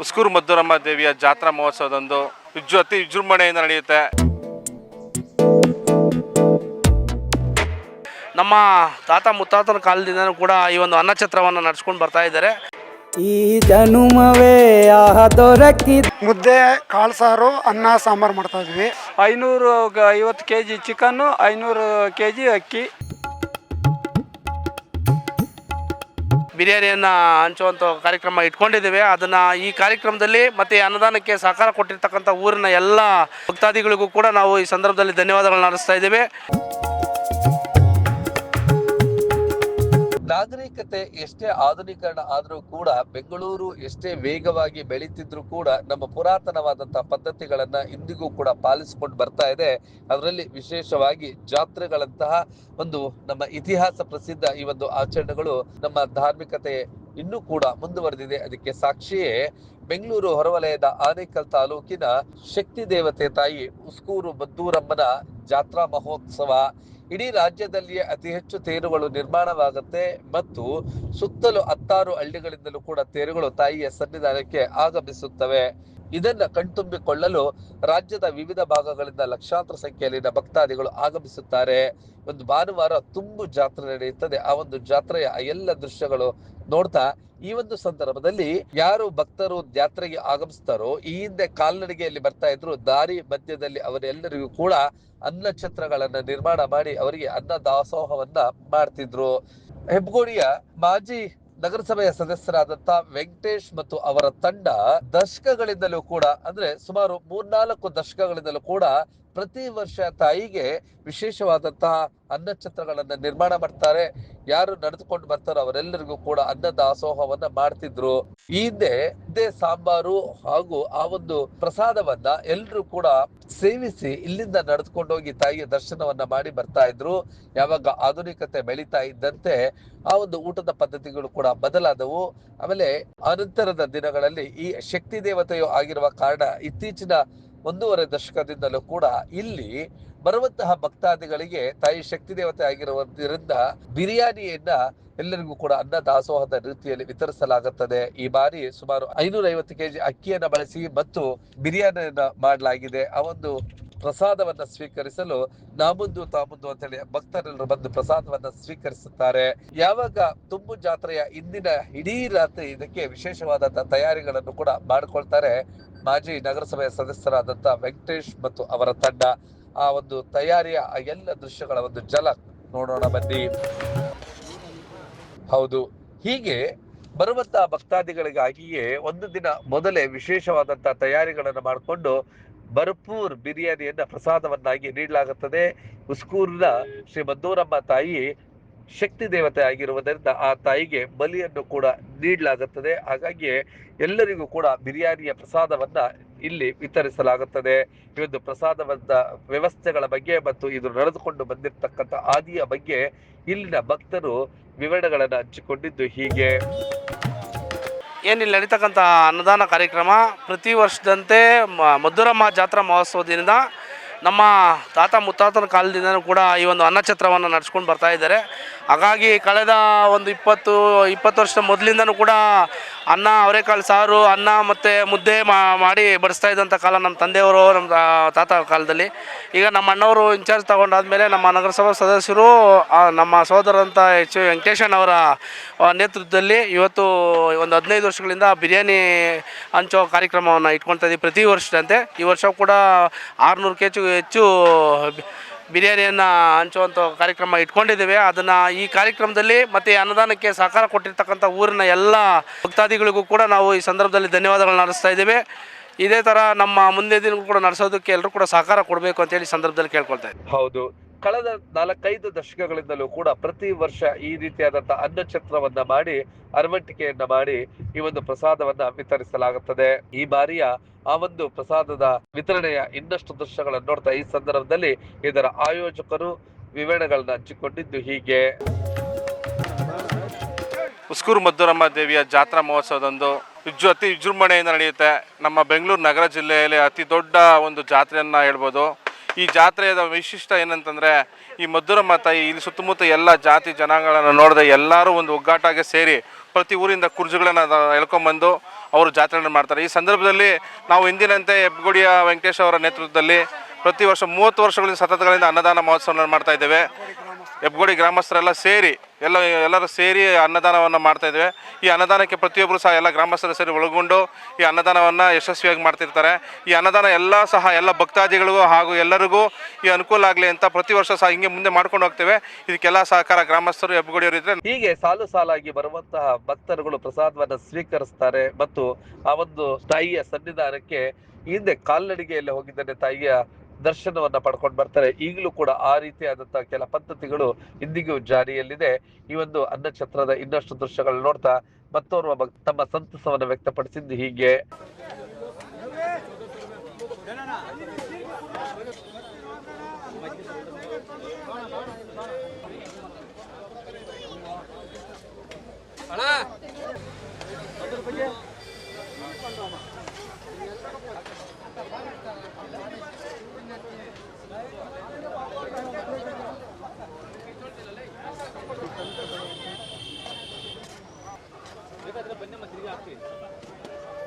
ಉಸ್ಕೂರು ಮದ್ದೂರಮ್ಮ ದೇವಿಯ ಜಾತ್ರಾ ಮಹೋತ್ಸವದಂದು ವಿಜೃ ಅತಿ ವಿಜೃಂಭಣೆಯಿಂದ ನಡೆಯುತ್ತೆ. ನಮ್ಮ ತಾತ ಮುತ್ತಾತನ ಕಾಲದಿಂದ ಕೂಡ ಈ ಒಂದು ಅನ್ನಛತ್ರವನ್ನು ನಡೆಸ್ಕೊಂಡು ಬರ್ತಾ ಇದ್ದಾರೆ. ಈ ಜನುಮವೇ ಆಹ ದೊರಕಿ ಮುದ್ದೆ ಕಾಳು ಸಾರು ಅನ್ನ ಸಾಂಬಾರು ಮಾಡ್ತಾ ಇದ್ವಿ. ಐನೂರು ಗ- ಐವತ್ತು ಕೆ ಜಿ ಚಿಕನ್ನು ಐನೂರು ಕೆ ಜಿ ಅಕ್ಕಿ. ಬಿರಿಯಾನಿಯನ್ನು ಹಂಚುವಂಥ ಕಾರ್ಯಕ್ರಮ ಇಟ್ಕೊಂಡಿದ್ದೇವೆ. ಅದನ್ನು ಈ ಕಾರ್ಯಕ್ರಮದಲ್ಲಿ ಮತ್ತು ಅನುದಾನಕ್ಕೆ ಸಹಕಾರ ಕೊಟ್ಟಿರ್ತಕ್ಕಂಥ ಊರಿನ ಎಲ್ಲ ಭಕ್ತಾದಿಗಳಿಗೂ ಕೂಡ ನಾವು ಈ ಸಂದರ್ಭದಲ್ಲಿ ಧನ್ಯವಾದಗಳನ್ನ ನಡೆಸ್ತಾ ಇದ್ದೇವೆ. ನಾಗರಿಕತೆ ಎಷ್ಟೇ ಆಧುನೀಕರಣ ಆದರೂ ಕೂಡ ಬೆಂಗಳೂರು ಎಷ್ಟೇ ವೇಗವಾಗಿ ಬೆಳೀತಿದ್ರು ಕೂಡ ನಮ್ಮ ಪುರಾತನವಾದಂತಹ ಪದ್ಧತಿಗಳನ್ನ ಇಂದಿಗೂ ಕೂಡ ಪಾಲಿಸಿಕೊಂಡು ಬರ್ತಾ ಇದೆ. ಅದರಲ್ಲಿ ವಿಶೇಷವಾಗಿ ಜಾತ್ರೆಗಳಂತಹ ಒಂದು ನಮ್ಮ ಇತಿಹಾಸ ಪ್ರಸಿದ್ಧ ಈ ಒಂದು ಆಚರಣೆಗಳು ನಮ್ಮ ಧಾರ್ಮಿಕತೆ ಇನ್ನೂ ಕೂಡ ಮುಂದುವರೆದಿದೆ. ಅದಕ್ಕೆ ಸಾಕ್ಷಿಯೇ ಬೆಂಗಳೂರು ಹೊರವಲಯದ ಆನೇಕಲ್ ತಾಲೂಕಿನ ಶಕ್ತಿ ದೇವತೆ ತಾಯಿ ಉಸ್ಕೂರು ಮದ್ದೂರಮ್ಮನ ಜಾತ್ರಾ ಮಹೋತ್ಸವ ಇಡೀ ರಾಜ್ಯದಲ್ಲಿಯೇ ಅತಿ ಹೆಚ್ಚು ತೇರುಗಳು ನಿರ್ಮಾಣವಾಗುತ್ತೆ ಮತ್ತು ಸುತ್ತಲೂ ಹತ್ತಾರು ಹಳ್ಳಿಗಳಿಂದಲೂ ಕೂಡ ತೇರುಗಳು ತಾಯಿಯ ಸನ್ನಿಧಾನಕ್ಕೆ ಆಗಮಿಸುತ್ತವೆ. ಇದನ್ನ ಕಣ್ತುಂಬಿಕೊಳ್ಳಲು ರಾಜ್ಯದ ವಿವಿಧ ಭಾಗಗಳಿಂದ ಲಕ್ಷಾಂತರ ಸಂಖ್ಯೆಯಲ್ಲಿನ ಭಕ್ತಾದಿಗಳು ಆಗಮಿಸುತ್ತಾರೆ. ಒಂದು ಭಾನುವಾರ ತುಂಬು ಜಾತ್ರೆ ನಡೆಯುತ್ತದೆ. ಆ ಒಂದು ಜಾತ್ರೆಯ ಎಲ್ಲ ದೃಶ್ಯಗಳು ನೋಡ್ತಾ ಈ ಒಂದು ಸಂದರ್ಭದಲ್ಲಿ ಯಾರು ಭಕ್ತರು ಜಾತ್ರೆಗೆ ಆಗಮಿಸ್ತಾರೋ, ಈ ಹಿಂದೆ ಕಾಲ್ನಡಿಗೆಯಲ್ಲಿ ಬರ್ತಾ ಇದ್ರು, ದಾರಿ ಮಧ್ಯದಲ್ಲಿ ಅವರೆಲ್ಲರಿಗೂ ಕೂಡ ಅನ್ನ ಛತ್ರಗಳನ್ನ ನಿರ್ಮಾಣ ಮಾಡಿ ಅವರಿಗೆ ಅನ್ನ ದಾಸೋಹವನ್ನ ಮಾಡ್ತಿದ್ರು. ಹೆಬ್ಗೋಡಿಯ ಮಾಜಿ ನಗರಸಭೆಯ ಸದಸ್ಯರಾದಂತ ವೆಂಕಟೇಶ್ ಮತ್ತು ಅವರ ತಂಡ ದಶಕಗಳಿಂದಲೂ ಕೂಡ ಅಂದ್ರೆ ಸುಮಾರು ಮೂರ್ನಾಲ್ಕು ದಶಕಗಳಿಂದಲೂ ಕೂಡ ಪ್ರತಿ ವರ್ಷ ತಾಯಿಗೆ ವಿಶೇಷವಾದಂತಹ ಅನ್ನಛತ್ರಗಳನ್ನ ನಿರ್ಮಾಣ ಮಾಡ್ತಾರೆ. ಯಾರು ನಡೆದುಕೊಂಡು ಬರ್ತಾರೋ ಅವರೆಲ್ಲರಿಗೂ ಕೂಡ ಅನ್ನ ದಾಸೋಹವನ್ನ ಮಾಡ್ತಿದ್ರು. ಈ ಹಿಂದೆ ಸಾಂಬಾರು ಹಾಗೂ ಆ ಒಂದು ಪ್ರಸಾದವನ್ನ ಎಲ್ಲರೂ ಕೂಡ ಸೇವಿಸಿ ಇಲ್ಲಿಂದ ನಡೆದುಕೊಂಡು ಹೋಗಿ ತಾಯಿಯ ದರ್ಶನವನ್ನ ಮಾಡಿ ಬರ್ತಾ ಇದ್ರು. ಯಾವಾಗ ಆಧುನಿಕತೆ ಬೆಳೀತಾ ಇದ್ದಂತೆ ಆ ಒಂದು ಊಟದ ಪದ್ಧತಿಗಳು ಕೂಡ ಬದಲಾದವು. ಆಮೇಲೆ ಅನಂತರದ ದಿನಗಳಲ್ಲಿ ಈ ಶಕ್ತಿ ದೇವತೆಯು ಆಗಿರುವ ಕಾರಣ ಇತ್ತೀಚಿನ ಒಂದೂವರೆ ದಶಕದಿಂದಲೂ ಕೂಡ ಇಲ್ಲಿ ಬರುವಂತಹ ಭಕ್ತಾದಿಗಳಿಗೆ ತಾಯಿ ಶಕ್ತಿ ದೇವತೆ ಆಗಿರುವುದರಿಂದ ಬಿರಿಯಾನಿಯನ್ನ ಎಲ್ಲರಿಗೂ ಕೂಡ ಅನ್ನ ದಾಸೋಹದ ರೀತಿಯಲ್ಲಿ ವಿತರಿಸಲಾಗುತ್ತದೆ. ಈ ಬಾರಿ ಸುಮಾರು ಐನೂರ ಐವತ್ತು ಕೆಜಿ ಅಕ್ಕಿಯನ್ನ ಬಳಸಿ ಮತ್ತು ಬಿರಿಯಾನಿಯನ್ನ ಮಾಡಲಾಗಿದೆ. ಆ ಒಂದು ಪ್ರಸಾದವನ್ನ ಸ್ವೀಕರಿಸಲು ನಾಮುಂದು ತಾಮುಂದು ಅಂತೇಳಿ ಭಕ್ತರೆಲ್ಲರೂ ಬಂದು ಪ್ರಸಾದವನ್ನ ಸ್ವೀಕರಿಸುತ್ತಾರೆ. ಯಾವಾಗ ತುಂಬು ಜಾತ್ರೆಯ ಇಂದಿನ ಇಡೀ ರಾತ್ರಿ ಇದಕ್ಕೆ ವಿಶೇಷವಾದಂತಹ ತಯಾರಿಗಳನ್ನು ಕೂಡ ಮಾಡಿಕೊಳ್ತಾರೆ. ಮಾಜಿ ನಗರಸಭೆಯ ಸದಸ್ಯರಾದಂತಹ ವೆಂಕಟೇಶ್ ಮತ್ತು ಅವರ ತಂಡ ಆ ಒಂದು ತಯಾರಿಯ ಆ ಎಲ್ಲ ದೃಶ್ಯಗಳ ಒಂದು ಜಲ ನೋಡೋಣ ಬನ್ನಿ. ಹೌದು, ಹೀಗೆ ಬರುವಂತಹ ಭಕ್ತಾದಿಗಳಿಗಾಗಿಯೇ ಒಂದು ದಿನ ಮೊದಲೇ ವಿಶೇಷವಾದಂತಹ ತಯಾರಿಗಳನ್ನು ಮಾಡಿಕೊಂಡು ಭರ್ಪೂರ್ ಬಿರಿಯಾನಿಯನ್ನ ಪ್ರಸಾದವನ್ನಾಗಿ ನೀಡಲಾಗುತ್ತದೆ. ಉಸ್ಕೂರಿನ ಶ್ರೀ ಮದ್ದೂರಮ್ಮ ತಾಯಿ ಶಕ್ತಿ ದೇವತೆ ಆಗಿರುವುದರಿಂದ ಆ ತಾಯಿಗೆ ಬಲಿಯನ್ನು ಕೂಡ ನೀಡಲಾಗುತ್ತದೆ. ಹಾಗಾಗಿ ಎಲ್ಲರಿಗೂ ಕೂಡ ಬಿರಿಯಾನಿಯ ಪ್ರಸಾದವನ್ನ ಇಲ್ಲಿ ವಿತರಿಸಲಾಗುತ್ತದೆ. ಈ ಒಂದು ವ್ಯವಸ್ಥೆಗಳ ಬಗ್ಗೆ ಮತ್ತು ಇದು ನಡೆದುಕೊಂಡು ಬಂದಿರತಕ್ಕಂಥ ಆದಿಯ ಬಗ್ಗೆ ಇಲ್ಲಿನ ಭಕ್ತರು ವಿವರಣೆಗಳನ್ನು ಹಂಚಿಕೊಂಡಿದ್ದು ಹೀಗೆ. ಏನಿಲ್ಲಿ, ನಡೀತಕ್ಕಂಥ ಅನ್ನದಾನ ಕಾರ್ಯಕ್ರಮ ಪ್ರತಿ ವರ್ಷದಂತೆ ಮಧುರಮ್ಮ ಜಾತ್ರಾ ಮಹೋತ್ಸವದಿಂದ ನಮ್ಮ ತಾತ ಮುತ್ತಾತನ ಕಾಲದಿಂದನೂ ಕೂಡ ಈ ಒಂದು ಅನ್ನಛತ್ರವನ್ನು ನಡೆಸ್ಕೊಂಡು ಬರ್ತಾ ಇದ್ದಾರೆ. ಹಾಗಾಗಿ ಕಳೆದ ಒಂದು ಇಪ್ಪತ್ತು ಇಪ್ಪತ್ತು ವರ್ಷದ ಮೊದಲಿಂದನೂ ಕೂಡ ಅನ್ನ, ಅವರೆಕಾಳು ಸಾರು, ಅನ್ನ ಮತ್ತು ಮುದ್ದೆ ಮಾಡಿ ಬಡಿಸ್ತಾ ಇದ್ದಂಥ ಕಾಲ ನಮ್ಮ ತಂದೆಯವರು, ನಮ್ಮ ತಾತ ಕಾಲದಲ್ಲಿ. ಈಗ ನಮ್ಮ ಅಣ್ಣವರು ಇನ್ಚಾರ್ಜ್ ತಗೊಂಡಾದ್ಮೇಲೆ ನಮ್ಮ ನಗರಸಭಾ ಸದಸ್ಯರು ನಮ್ಮ ಸಹೋದರಂಥ ಎಚ್ ವೆಂಕಟೇಶನ್ ಅವರ ನೇತೃತ್ವದಲ್ಲಿ ಇವತ್ತು ಒಂದು ಹದಿನೈದು ವರ್ಷಗಳಿಂದ ಬಿರಿಯಾನಿ ಹಂಚೋ ಕಾರ್ಯಕ್ರಮವನ್ನು ಇಟ್ಕೊಳ್ತಾ ಇದ್ದೀವಿ ಪ್ರತಿ ವರ್ಷದಂತೆ. ಈ ವರ್ಷ ಕೂಡ ಆರುನೂರು ಕೆ ಜಿಗೂ ಹೆಚ್ಚು ಬಿ- ಬಿರಿಯಾನಿಯನ್ನು ಹಂಚುವಂಥ ಕಾರ್ಯಕ್ರಮ ಇಟ್ಕೊಂಡಿದ್ದೇವೆ. ಅದನ್ನು ಈ ಕಾರ್ಯಕ್ರಮದಲ್ಲಿ ಮತ್ತು ಅನುದಾನಕ್ಕೆ ಸಹಕಾರ ಕೊಟ್ಟಿರ್ತಕ್ಕಂಥ ಊರಿನ ಎಲ್ಲ ಭಕ್ತಾದಿಗಳಿಗೂ ಕೂಡ ನಾವು ಈ ಸಂದರ್ಭದಲ್ಲಿ ಧನ್ಯವಾದಗಳನ್ನ ನಡೆಸ್ತಾ ಇದ್ದೇವೆ. ಇದೇ ಥರ ನಮ್ಮ ಮುಂದೆ ದಿನ ಕೂಡ ನಡೆಸೋದಕ್ಕೆ ಎಲ್ಲರೂ ಕೂಡ ಸಹಕಾರ ಕೊಡಬೇಕು ಅಂತೇಳಿ ಸಂದರ್ಭದಲ್ಲಿ ಕೇಳ್ಕೊಳ್ತಾ ಇದ್ದೀವಿ. ಹೌದು. ಕಳೆದ ನಾಲ್ಕೈದು ದಶಕಗಳಿಂದಲೂ ಕೂಡ ಪ್ರತಿ ವರ್ಷ ಈ ರೀತಿಯಾದಂತಹ ಅನ್ನಛತ್ರವನ್ನ ಮಾಡಿ ಅರವಂಟಿಕೆಯನ್ನ ಮಾಡಿ ಈ ಒಂದು ಪ್ರಸಾದವನ್ನ ವಿತರಿಸಲಾಗುತ್ತದೆ. ಈ ಬಾರಿಯ ಆ ಒಂದು ಪ್ರಸಾದದ ವಿತರಣೆಯ ಇನ್ನಷ್ಟು ದೃಶ್ಯಗಳನ್ನು ನೋಡ್ತಾ ಈ ಸಂದರ್ಭದಲ್ಲಿ ಇದರ ಆಯೋಜಕರು ವಿವರಣೆಗಳನ್ನ ಹಂಚಿಕೊಂಡಿದ್ದು ಹೀಗೆ. ಉಸ್ಕೂರು ಮದ್ದೂರಮ್ಮ ದೇವಿಯ ಜಾತ್ರಾ ಮಹೋತ್ಸವದಂದು ವಿಜೃ ಅತಿ ವಿಜೃಂಭಣೆಯಿಂದ ನಡೆಯುತ್ತೆ. ನಮ್ಮ ಬೆಂಗಳೂರು ನಗರ ಜಿಲ್ಲೆಯಲ್ಲಿ ಅತಿ ದೊಡ್ಡ ಒಂದು ಜಾತ್ರೆಯನ್ನು ಹೇಳ್ಬೋದು. ಈ ಜಾತ್ರೆಯ ವಿಶಿಷ್ಟ ಏನಂತಂದರೆ, ಈ ಮಧುರ ತಾಯಿ ಇಲ್ಲಿ ಸುತ್ತಮುತ್ತ ಎಲ್ಲ ಜಾತಿ ಜನಾಂಗಗಳನ್ನು ನೋಡಿದೆ ಎಲ್ಲರೂ ಒಂದು ಒಗ್ಗಾಟಾಗೆ ಸೇರಿ ಪ್ರತಿ ಊರಿಂದ ಕುರ್ಜುಗಳನ್ನು ಎಳ್ಕೊಂಬಂದು ಅವರು ಜಾತ್ರೆಯನ್ನು ಮಾಡ್ತಾರೆ. ಈ ಸಂದರ್ಭದಲ್ಲಿ ನಾವು ಹಿಂದಿನಂತೆ ಹೆಬ್ಬಗುಡಿಯ ವೆಂಕಟೇಶ್ ಅವರ ನೇತೃತ್ವದಲ್ಲಿ ಪ್ರತಿ ವರ್ಷ ಮೂವತ್ತು ವರ್ಷಗಳಿಂದ ಸತತಗಳಿಂದ ಅನ್ನದಾನ ಮಹೋತ್ಸವವನ್ನು ಮಾಡ್ತಾ ಇದ್ದೇವೆ. ಹೆಬ್ಬಗೋಡಿ ಗ್ರಾಮಸ್ಥರೆಲ್ಲ ಸೇರಿ ಎಲ್ಲ ಎಲ್ಲರೂ ಸೇರಿ ಅನ್ನದಾನವನ್ನು ಮಾಡ್ತಾ ಇದ್ದೇವೆ. ಈ ಅನ್ನದಾನಕ್ಕೆ ಪ್ರತಿಯೊಬ್ಬರು ಸಹ ಎಲ್ಲ ಗ್ರಾಮಸ್ಥರು ಸೇರಿ ಒಳಗೊಂಡು ಈ ಅನ್ನದಾನವನ್ನು ಯಶಸ್ವಿಯಾಗಿ ಮಾಡ್ತಿರ್ತಾರೆ. ಈ ಅನ್ನದಾನ ಎಲ್ಲ ಸಹ ಎಲ್ಲ ಭಕ್ತಾದಿಗಳಿಗೂ ಹಾಗೂ ಎಲ್ಲರಿಗೂ ಈ ಅನುಕೂಲ ಆಗಲಿ ಅಂತ ಪ್ರತಿ ವರ್ಷ ಸಹ ಹಿಂಗೆ ಮುಂದೆ ಮಾಡ್ಕೊಂಡು ಹೋಗ್ತೇವೆ. ಇದಕ್ಕೆಲ್ಲ ಸಹಕಾರ ಗ್ರಾಮಸ್ಥರು, ಹೆಬ್ಬಗೋಡಿಯವರು ಇದ್ರೆ ಹೀಗೆ ಸಾಲು ಸಾಲಾಗಿ ಬರುವಂತಹ ಭಕ್ತರುಗಳು ಪ್ರಸಾದವನ್ನು ಸ್ವೀಕರಿಸ್ತಾರೆ ಮತ್ತು ಆ ಒಂದು ತಾಯಿಯ ಸನ್ನಿಧಾನಕ್ಕೆ ಹಿಂದೆ ಕಾಲ್ನಡಿಗೆಯಲ್ಲಿ ಹೋಗಿದ್ದರೆ ತಾಯಿಯ ದರ್ಶನವನ್ನ ಪಡ್ಕೊಂಡು ಬರ್ತಾರೆ. ಈಗಲೂ ಕೂಡ ಆ ರೀತಿಯಾದಂತಹ ಕೆಲ ಪದ್ಧತಿಗಳು ಇಂದಿಗೂ ಜಾರಿಯಲ್ಲಿದೆ. ಈ ಒಂದು ಅನ್ನಛತ್ರದ ಇನ್ನಷ್ಟು ದೃಶ್ಯಗಳು ನೋಡ್ತಾ ಮತ್ತೋರ್ವ ತಮ್ಮ ಸಂತಸವನ್ನು ವ್ಯಕ್ತಪಡಿಸಿದ್ದು ಹೀಗೆ.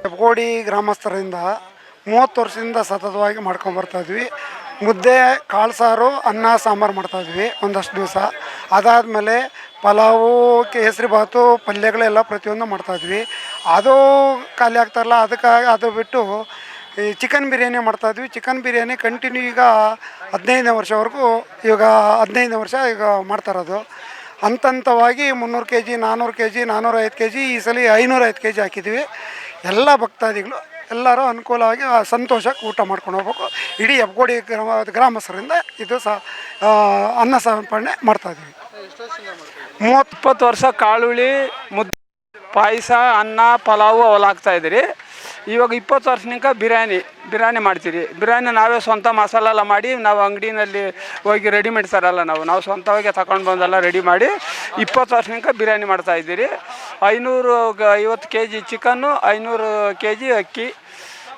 ಹೆಬ್ಬಗೋಡಿ ಗ್ರಾಮಸ್ಥರಿಂದ ಮೂವತ್ತು ವರ್ಷದಿಂದ ಸತತವಾಗಿ ಮಾಡ್ಕೊಂಬರ್ತಾ ಇದ್ವಿ. ಮುದ್ದೆ, ಕಾಳು ಸಾರು, ಅನ್ನ, ಸಾಂಬಾರು ಮಾಡ್ತಾ ಇದ್ವಿ ಒಂದಷ್ಟು ದಿವಸ. ಅದಾದಮೇಲೆ ಪಲಾವು, ಕೇಸರಿ ಬಾತು, ಪಲ್ಯಗಳೆಲ್ಲ ಪ್ರತಿಯೊಂದು ಮಾಡ್ತಾ ಇದ್ವಿ. ಅದು ಖಾಲಿ ಆಗ್ತಾರಲ್ಲ ಅದಕ್ಕಾಗಿ ಅದು ಬಿಟ್ಟು ಈ ಚಿಕನ್ ಬಿರಿಯಾನಿ ಮಾಡ್ತಾ ಇದ್ವಿ. ಚಿಕನ್ ಬಿರಿಯಾನಿ ಕಂಟಿನ್ಯೂ ಈಗ ಹದಿನೈದನೇ ವರ್ಷವರೆಗೂ ಈಗ ಹದಿನೈದನೇ ವರ್ಷ ಈಗ ಮಾಡ್ತಾ ಇರೋದು. ಹಂತ ಹಂತವಾಗಿ ಮುನ್ನೂರು ಕೆ ಜಿ ನಾನ್ನೂರು ಕೆ ಜಿ ನಾನ್ನೂರೈವತ್ತು ಕೆ ಜಿ ಈ ಸಲ ಐನೂರೈವತ್ತು ಕೆ ಜಿ ಹಾಕಿದ್ವಿ ಎಲ್ಲ ಭಕ್ತಾದಿಗಳು ಎಲ್ಲರೂ ಅನುಕೂಲವಾಗಿ ಸಂತೋಷಕ್ಕೆ ಊಟ ಮಾಡ್ಕೊಂಡು ಹೋಗ್ಬೇಕು. ಇಡೀ ಹೆಬ್ಬಗೋಡಿ ಗ್ರಾಮ, ಗ್ರಾಮಸ್ಥರಿಂದ ಇದು ಸಹ ಅನ್ನ ಸಮರ್ಪಣೆ ಮಾಡ್ತಾಯಿದ್ವಿ ಮೂವತ್ತು ವರ್ಷ ಕಾಳುಳಿ ಮುದ್ದೆ, ಪಾಯಸ, ಅನ್ನ, ಪಲಾವು ಅವಲಾಗ್ತಾ ಹಾಕ್ತಾ ಇದ್ದೀರಿ. ಇವಾಗ ಇಪ್ಪತ್ತು ವರ್ಷನಿಂಕ ಬಿರಿಯಾನಿ ಬಿರಿಯಾನಿ ಮಾಡ್ತೀರಿ. ಬಿರಿಯಾನಿ ನಾವೇ ಸ್ವಂತ ಮಸಾಲ ಎಲ್ಲ ಮಾಡಿ ನಾವು ಅಂಗಡಿನಲ್ಲಿ ಹೋಗಿ ರೆಡಿಮೇಡ್ ತರಲ್ಲ ನಾವು. ನಾವು ಸ್ವಂತವಾಗಿ ತಗೊಂಡು ಬಂದೆಲ್ಲ ರೆಡಿ ಮಾಡಿ ಇಪ್ಪತ್ತು ವರ್ಷನಿಂಕ ಬಿರಿಯಾನಿ ಮಾಡ್ತಾ ಇದ್ದೀರಿ. ಐನೂರು ಐವತ್ತು ಕೆ ಜಿ ಚಿಕನ್ನು, ಐನೂರು ಕೆ ಜಿ ಅಕ್ಕಿ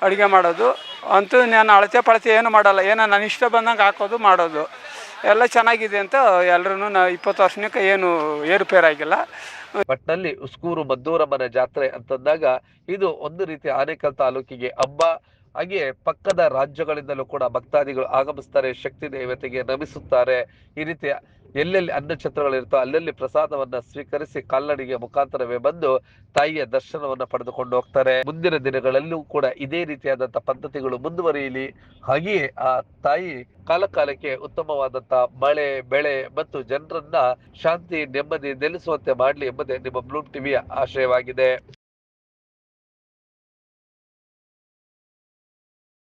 ಅಡುಗೆ ಮಾಡೋದು. ಅಂತೂ ನಾನು ಅಳತೆ ಪಳತೆ ಏನು ಮಾಡಲ್ಲ. ಏನೋ ನನ್ನ ಇಷ್ಟ ಬಂದಂಗೆ ಹಾಕೋದು, ಮಾಡೋದು. ಎಲ್ಲ ಚೆನ್ನಾಗಿದೆ ಅಂತ ಎಲ್ಲರೂ ನಾ, ಇಪ್ಪತ್ತು ವರ್ಷಕ್ಕೆ ಏನು ಏರುಪೇರಾಗಿಲ್ಲ ಒಟ್ನಲ್ಲಿ ಉಸ್ಕೂರು ಮದ್ದೂರಮ್ಮನ ಜಾತ್ರೆ ಅಂತಂದಾಗ ಇದು ಒಂದು ರೀತಿ ಆನೇಕಲ್ ತಾಲೂಕಿಗೆ ಹಬ್ಬ. ಹಾಗೆ ಪಕ್ಕದ ರಾಜ್ಯಗಳಿಂದಲೂ ಕೂಡ ಭಕ್ತಾದಿಗಳು ಆಗಮಿಸ್ತಾರೆ, ಶಕ್ತಿ ದೇವತೆಗೆ ನಮಿಸುತ್ತಾರೆ. ಈ ರೀತಿಯ ಎಲ್ಲೆಲ್ಲಿ ಅನ್ನಛತ್ರಗಳಿರುತ್ತೋ ಅಲ್ಲಲ್ಲಿ ಪ್ರಸಾದವನ್ನ ಸ್ವೀಕರಿಸಿ ಕಾಲ್ನಡಿಗೆ ಮುಖಾಂತರವೇ ಬಂದು ತಾಯಿಯ ದರ್ಶನವನ್ನ ಪಡೆದುಕೊಂಡು ಹೋಗ್ತಾರೆ. ಮುಂದಿನ ದಿನಗಳಲ್ಲೂ ಕೂಡ ಇದೇ ರೀತಿಯಾದಂತ ಪದ್ಧತಿಗಳು ಮುಂದುವರಿಯಲಿ. ಹಾಗೆಯೇ ಆ ತಾಯಿ ಕಾಲಕಾಲಕ್ಕೆ ಉತ್ತಮವಾದಂತ ಮಳೆ, ಬೆಳೆ ಮತ್ತು ಜನರನ್ನ ಶಾಂತಿ, ನೆಮ್ಮದಿ ನೆಲೆಸುವಂತೆ ಮಾಡಲಿ ಎಂಬುದೇ ನಿಮ್ಮ ಬ್ಲೂಮ್ ಟಿವಿಯ ಆಶಯವಾಗಿದೆ